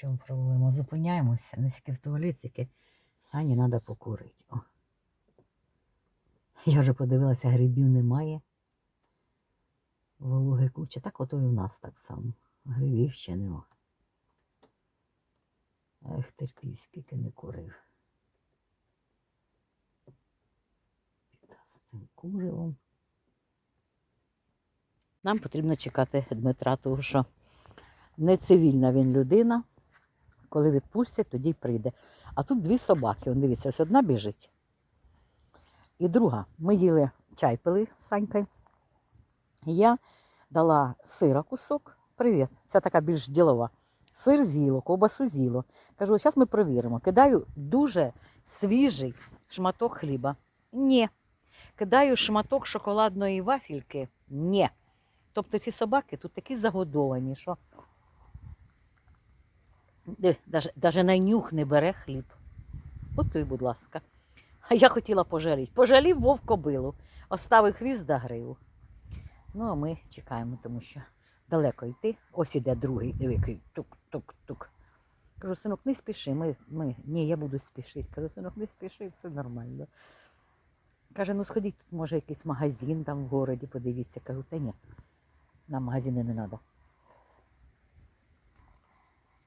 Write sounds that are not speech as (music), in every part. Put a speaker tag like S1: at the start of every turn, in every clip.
S1: чому проблема? Зупиняємося, не тільки в туалет, тільки Сані треба покурити. О. Я вже подивилася, грибів немає. Вологи куча. Так ото і в нас так само. Грибів ще нема. Ех, терпів, скільки не курив. Біда з цим куривом. Нам потрібно чекати Дмитра, тому що не цивільна він людина. Коли відпустять, тоді й прийде. А тут дві собаки. Он, дивіться, ось одна біжить. І друга. Ми їли чай пили з Санькою. Я дала сира кусок. Привіт. Це така більш ділова. Сир з'їло, ковбасу з'їло. Кажу, зараз ми перевіримо. Кидаю дуже свіжий шматок хліба. Ні. Кидаю шматок шоколадної вафельки. Ні. Тобто ці собаки тут такі загодовані, що Даже на нюх не бере хліб. Готуй, будь ласка. А я хотіла пожаліти. Пожалів вовк кобилу, оставив хвіст да гриву. Ну, а ми чекаємо, тому що далеко йти. Ось іде другий, диви, тук-тук-тук. Кажу, синок, не спіши. Ми, ми, ні, я буду спішити. Кажу, синок, не спіши, все нормально. Каже, ну сходіть, тут може якийсь магазин там в городі, подивіться. Кажу, та ні, нам магазини не треба.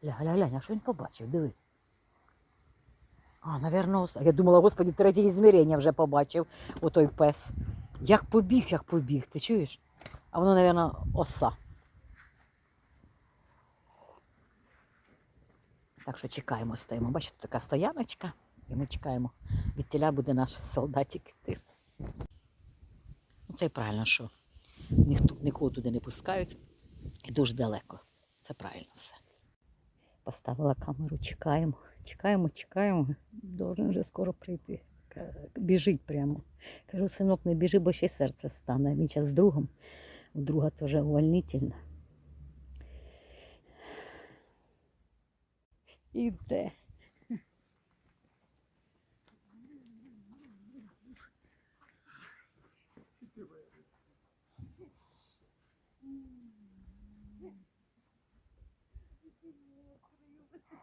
S1: Ля, ля, глянь, а що він побачив? Диви. А, оса. Я думала, господи, третє ізмірення вже побачив отой пес. Як побіг, як побіг, ти чуєш? А воно, навірно, оса. Так що чекаємо, стоїмо. Бачите, така стояночка, і ми чекаємо. Від тіля буде наш солдатик. Ну, Це правильно, що ніхто, нікого туди не пускають і дуже далеко. Це правильно все. Поставила камеру, чекаємо, чекаємо, чекаємо. Должен вже скоро прийти. Біжить прямо. Кажу, синок, не біжи, бо ще серце стане. Він зараз з другом. У друга теж увольнительна. Іде.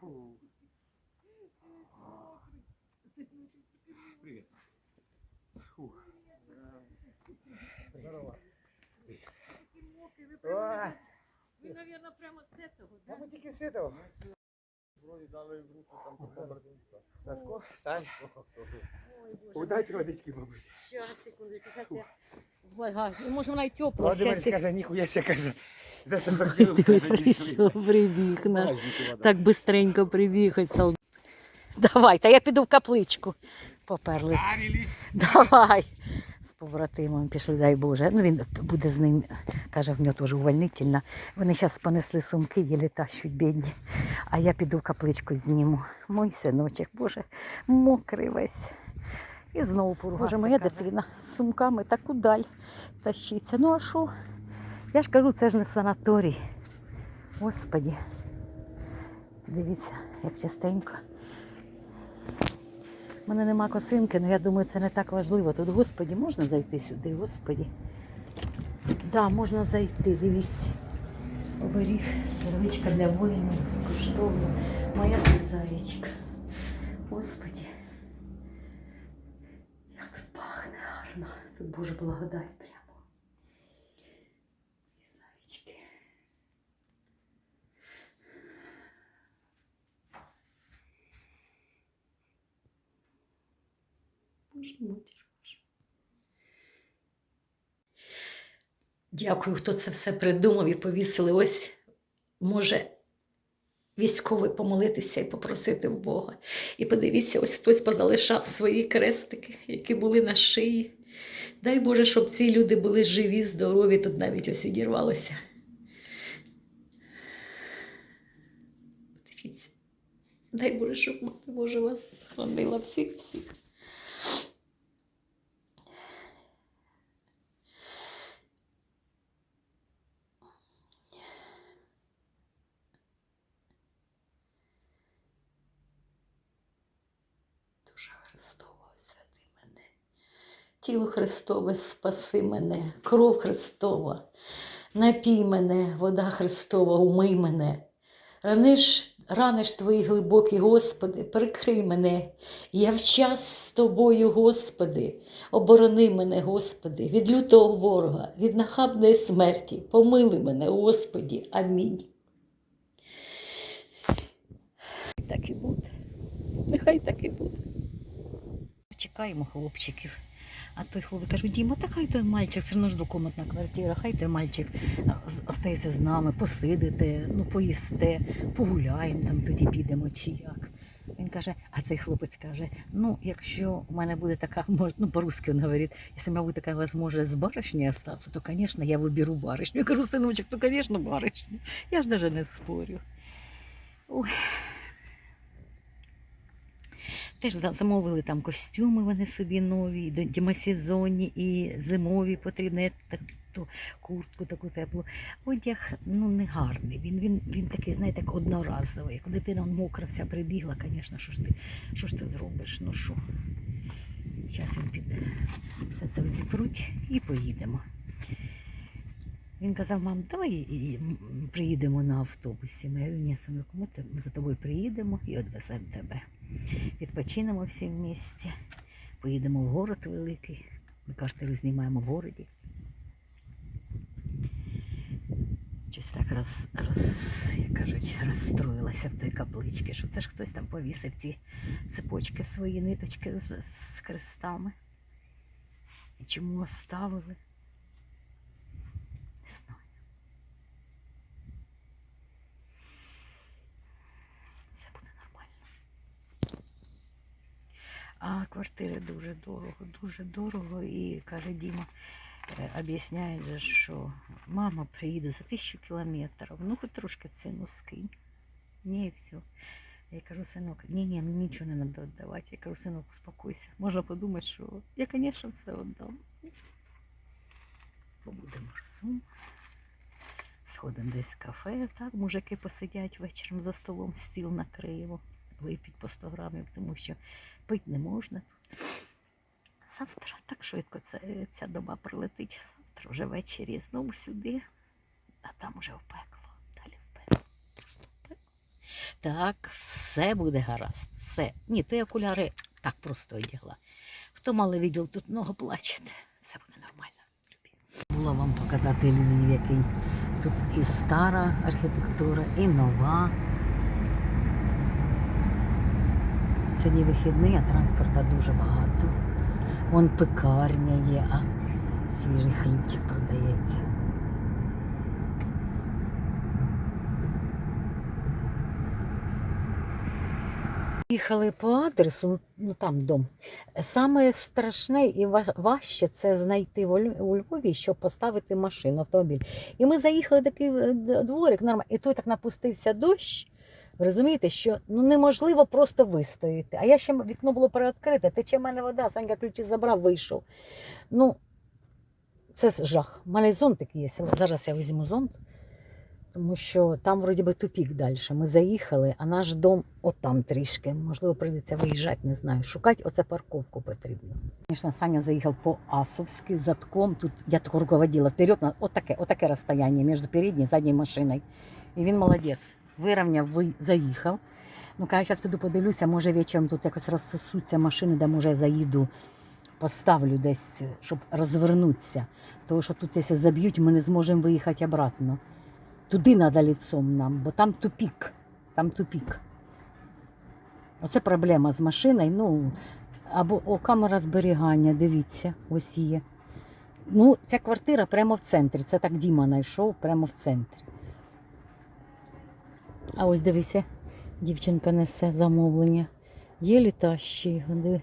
S2: Привет. Здорово. Вы,
S1: наверное, прямо прямо этого, да?
S2: а мы тільки з этого. Вроді дали в руку там побординка. Сашко, Сань, водички побити.
S1: Щас, секундочку, зараз я багажі. Може, вона й тепла.
S2: Володимир
S1: Щас
S2: каже, ніхуя ще каже. За 40
S1: Ось
S2: кіло,
S1: дивись, прийшов, прибіг. На.
S2: Праздники вода.
S1: Так бистренько прибіг, ось солдат. Давай, та я піду в капличку. Поперли.
S2: А.
S1: Давай. Побратимом пішли, дай Боже. Ну він буде з ним, каже, в нього теж увольнительна. Вони зараз понесли сумки, єлі тащуть бідні. А я піду в капличку зніму. Мой синочок, Боже, мокрий весь. І знову поругався. Боже, моя дитина з сумками таку даль тащиться. Ну а що? Я ж кажу, це ж не санаторій. Господі. Дивіться, як частенько. У мене нема косинки, але я думаю, це не так важливо. Тут, господі, можна зайти сюди, господі. Так, да, можна зайти, дивіться. Оберіг, сервичка для воїнів, безкоштовно. Моя тут. Господі. Як тут пахне гарно. Тут Боже благодать прямо. І заєчки. Боже, матір Божа. Дякую, хто це все придумав і повісили. Ось може військовий помолитися і попросити в Бога. І подивіться, ось хтось позалишав свої крестики, які були на шиї. Дай Боже, щоб ці люди були живі, здорові, тут навіть ось відірвалося. Подивіться. Дай Боже, щоб мати Боже вас хранила всіх всіх. Душа Христова, освяти мене. Тіло Христове, спаси мене, кров Христова, напій мене, вода Христова, умий мене. Рани ж рани ж твої глибокі, Господи, прикрий мене. Я в час з тобою, Господи, оборони мене, Господи, від лютого ворога, від нахабної смерті. Помили мене, Господі. Амінь. Так і буде. Нехай так і буде. Чекаємо хлопчиків. А той хлопець каже, Діма, та хай той мальчик, все одно ж двокомнатна квартира, хай той мальчик а, з- остається з нами, посидите, ну, поїсте, погуляємо, там тоді підемо чи як. Він каже, а цей хлопець каже: ну, якщо у мене буде така, (laughs) мож- ну, по-русски він говорить, якщо у мене буде така можливість з барышнею остатися, то, звісно, я виберу барышню. Я кажу, синочок, то, звісно, барышню. Я ж навіть не спорю. Ой. Теж замовили там костюми вони собі нові, і до- демосезонні і зимові потрібно. Я ту куртку таку теплу. Одяг ну, не гарний. Він, він, він такий, знаєте, одноразовий. Як дитина мокра вся прибігла, звісно, що ж ти, що ж ти зробиш? Ну що? Зараз він піде. Все це відіпруть і поїдемо. Він казав, мам, давай приїдемо на автобусі. Ми говорю, ні, ми ми за тобою приїдемо і відвеземо тебе. Відпочинемо всі в місті, поїдемо в город великий. Ми квартиру знімаємо в городі. Щось так роз, роз, як кажуть, розстроїлася в той капличці, що це ж хтось там повісив ті цепочки свої ниточки з, з хрестами. І чому оставили? Не знаю. Все буде нормально. А квартири дуже дорого, дуже дорого. І каже Діма, е, об'ясняє, що мама приїде за тисячу кілометрів. Ну, хоч трошки ціну скинь. Ні, і все. Я кажу, синок, ні, ні, ну нічого не треба віддавати. Я кажу, синок, успокойся. Можна подумати, що я, звісно, все віддам. Побудемо разом. Сходимо десь в кафе, так, мужики посидять вечором за столом, стіл накриємо, випіть по 100 грамів, тому що пити не можна. Завтра так швидко це, ця доба прилетить. Завтра вже ввечері знову сюди, а там уже в пекло. Далі. В пекло. Так, все буде гаразд. Все. Ні, то я окуляри так просто одягла. Хто мали відділ, тут много плачете. Все буде нормально. Була вам показати Львів, який тут і стара архітектура, і нова. Сьогодні вихідний, а транспорта дуже багато. Вон пекарня є, а свіжий хлібчик продається. Їхали по адресу, ну там дом. Саме страшне і важче це знайти у Львові, щоб поставити машину, автомобіль. І ми заїхали в такий е, дворик, нормально, і той так напустився дощ. Ви розумієте, що ну неможливо просто вистояти. А я ще вікно було переоткрите, тече в мене вода, Санька ключі забрав, вийшов. Ну, це жах. У мене зонтик є. Зараз я візьму зонт, тому що там вроді би тупік далі. Ми заїхали, а наш дом отам трішки. Можливо, прийдеться виїжджати, не знаю. Шукати оце парковку потрібно. Звісно, Саня заїхав по Асовськи задком. Тут я так руководила вперед, отаке, отаке розстояння між передньою і задньою машиною. І він молодець. Вирівняв, ви- заїхав. Ну, каже, зараз піду подивлюся, може вечором тут якось розсосуться машини, де може я заїду, поставлю десь, щоб розвернутися. Тому що тут, якщо заб'ють, ми не зможемо виїхати обратно. Туди треба ліцом нам, бо там тупік. Там тупік. Оце проблема з машиною. Ну, або о, камера зберігання, дивіться, ось є. Ну, ця квартира прямо в центрі. Це так Діма знайшов прямо в центрі. А ось дивися, дівчинка несе замовлення. Є літащі диви.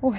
S1: Ой,